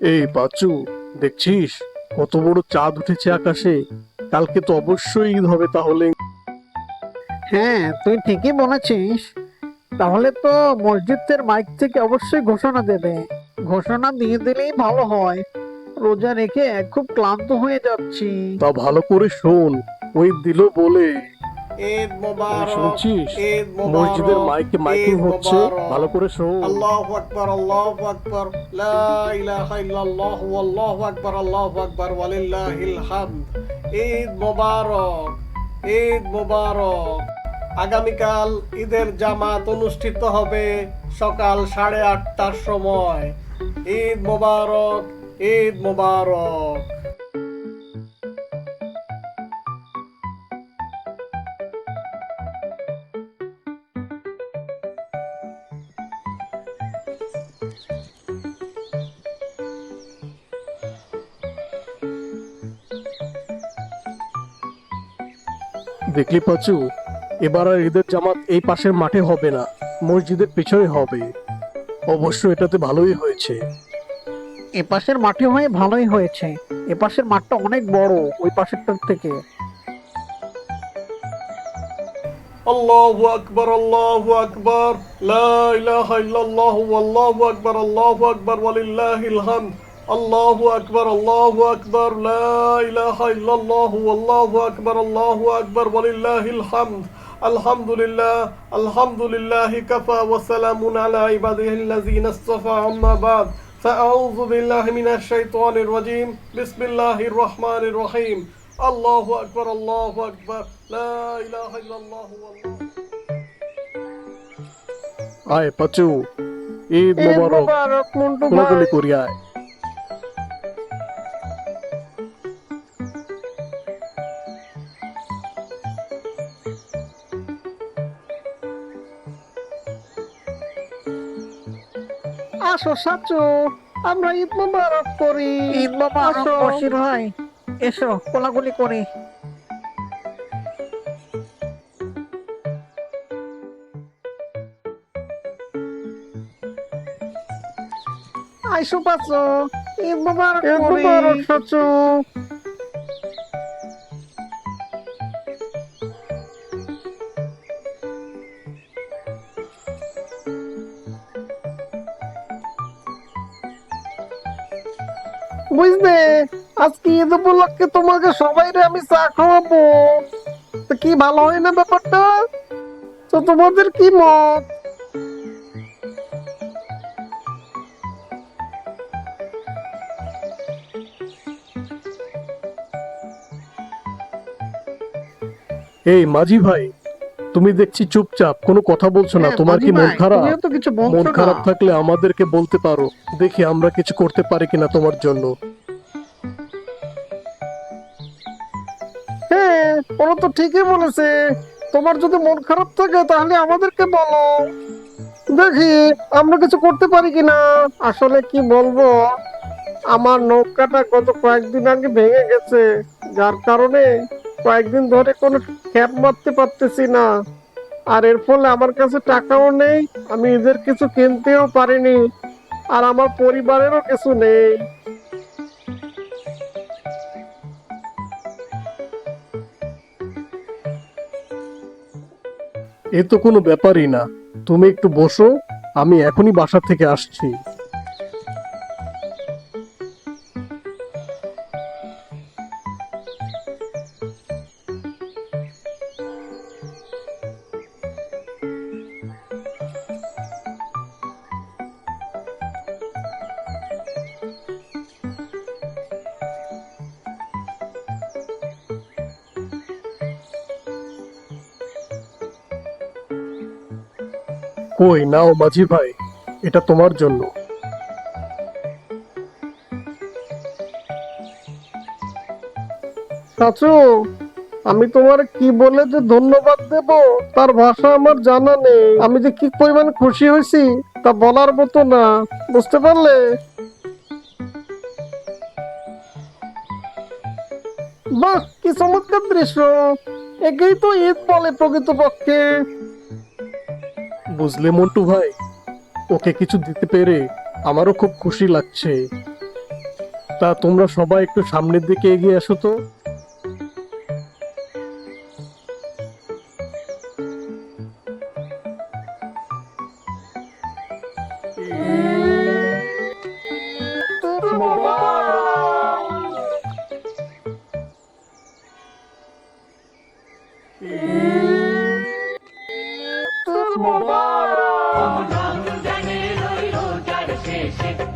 এই বাচ্চু দেখছিস? কত বড় চাঁদ উঠেছে আকাশে। কালকে তো অবশ্যই ঈদ হবে তাহলে। হ্যাঁ তুই ঠিকই বলেছিস। তাহলে তো মসজিদের মাইক থেকে অবশ্যই ঘোষণা দেবে। ঘোষণা দিয়ে দিলেই ভালো হয়। রোজা রেখে খুব ক্লান্ত হয়ে যাচ্ছি। তা ভালো করে শোন ওই দিল বলে। ঈদ মোবারক শুনছিস? ঈদ মোবারক মসজিদের মাইকে মাইকিং হচ্ছে। ভালো করে শোন। আল্লাহু আকবার আল্লাহু আকবার লা ইলাহা ইল্লাল্লাহ আল্লাহু আকবার আল্লাহু আকবার ওয়ালিল্লাহিল হামদ। ঈদ মোবারক ঈদ মোবারক। আগামীকাল ঈদের জামাত অনুষ্ঠিত হবে সকাল সাড়ে আটটার সময়। ঈদ মোবারক ঈদ মোবারক। দেখলি পাচু? এবার আর ঈদের জামাত এই পাশের মাঠে হবে না মসজিদের পেছনে হবে। অবশ্য এটাতে ভালোই হয়েছে। এ পাশের মাঠে হয়ে ভালোই হয়েছে। এ পাশের মাঠটা অনেক বড় ওই পাশেরটার থেকে। আল্লাহু আকবার আল্লাহু আকবার লা ইলাহা ইল্লাল্লাহ আল্লাহু আকবার আল্লাহু আকবার ওয়ালিল্লাহিল হামদ। আল্লাহু আকবার আল্লাহু আকবার লা ইলাহা ইল্লাল্লাহ আল্লাহু আকবার আল্লাহু আকবার ওয়ালিল্লাহিল হামদ আলহামদুলিল্লাহ আলহামদুলিল্লাহ কাফা ওয়া সালামুন আলা ইবাদিহিল্লাযিনা ইসতাফা আম্মা বাদ فأعوذ بالله من الشيطان الرجيم بسم الله الرحمن الرحيم الله أكبر الله أكبر لا إله إلا الله والله আয় পাচু ঈদ ঈদ মোবারক মোবারক মন্টু ভাই কোলাকুলি আসো সাচো আমরা ঈদ মোবারক করি। ঈদ মোবারক। বসির ভাই এসো কোলাগুলি করি। আইসো পাচো ঈদ মোবারক ঈদ মোবারক, সাচু। বুঝলে? আজকে ঈদ উপলক্ষে তোমাকে সবাইরে আমি চা খাওয়াবো। তো কি ভালো হয় না ব্যাপারটা? তো তোমাদের কি মত? এই মাঝি ভাই তুমি দেখছি চুপচাপ কোনো কথা বলছো না হ্যাঁ, তোমার কি মন খারাপ? মন খারাপ থাকলে আমাদেরকে বলতে পারো। দেখি আমরা কিছু করতে পারি কিনা তোমার জন্য। হ্যাঁ ওরা তো ঠিকই বলেছে। তোমার যদি মন খারাপ থাকে তাহলে আমাদেরকে বলো। দেখি আমরা কিছু করতে পারি কিনা? আসলে কি বলব? আমার নৌকাটা গত কয়েকদিন আগে ভেঙে গেছে। যার কারণে কয়েকদিন ধরে কোনো খ্যাপ মারতে পারতেছি না। আর এর ফলে আমার কাছে টাকাও নেই, আমি এদের কিছু কিনতেও পারিনি, আর আমার পরিবারেরও কিছু নেই। এ তো কোনো ব্যাপারই না। তুমি একটু বসো, আমি এখনই বাসা থেকে আসছি। কই? নাও মাঝি ভাই, এটা তোমার জন্য। আমি তোমার কি বলে যে ধন্যবাদ দেব, তার ভাষা আমার জানা নেই। আমি যে কি পরিমাণ খুশি হয়েছি, তা বলার মতো না, বুঝতে পারলে? বাহ, কি চমৎকার দৃশ্য। একেই তো ঈদ বলে প্রকৃতপক্ষে। বুঝলে মন্টু ভাই? ওকে কিছু দিতে পেরে আমারও খুব খুশি লাগছে। তা তোমরা সবাই একটু সামনের দিকে এগিয়ে আসো তো। তোর Music